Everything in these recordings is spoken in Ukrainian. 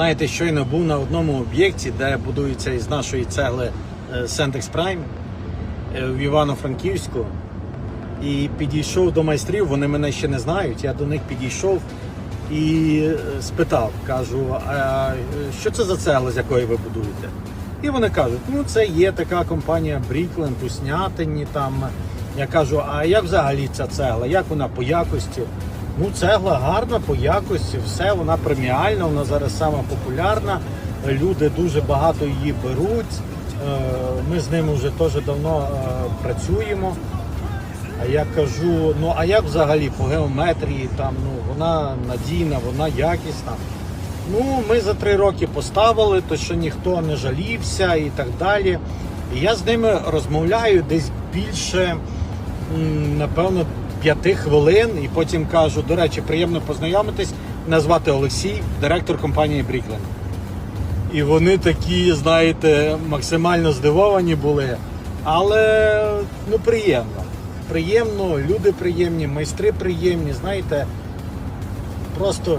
Знаєте, щойно був на одному об'єкті, де будується із нашої цегли Сентекс Прайм в Івано-Франківську. І підійшов до майстрів, вони мене ще не знають. Я до них підійшов і е, спитав, кажу, а е, що це за цегла, з якої ви будуєте? І вони кажуть, ну це є така компанія Брікленд у Снятині. Там я кажу, а як взагалі ця цегла? Як вона по якості? Ну, цегла гарна по якості, все вона преміальна, вона зараз сама популярна. Люди дуже багато її беруть. Е, Ми з ними вже теж давно е, працюємо. А я кажу, ну а як взагалі по геометрії, там ну вона надійна, вона якісна. Ну, ми за три роки поставили, то що ніхто не жалівся і так далі. І я з ними розмовляю десь більше, напевно, п'яти хвилин, і потім кажу, до речі, приємно познайомитись, назвати Олексій, директор компанії Брікленд. І вони такі, знаєте, максимально здивовані були. Але ну приємно. Приємно, люди приємні, майстри приємні. Знаєте, просто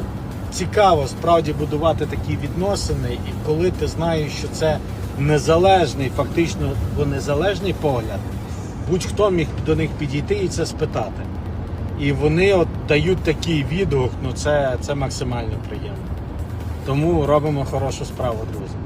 цікаво справді будувати такі відносини, і коли ти знаєш, що це незалежний, фактично незалежний погляд, будь-хто міг до них підійти і це спитати. І вони от дають такий відгук, ну це, це максимально приємно. Тому робимо хорошу справу, друзі.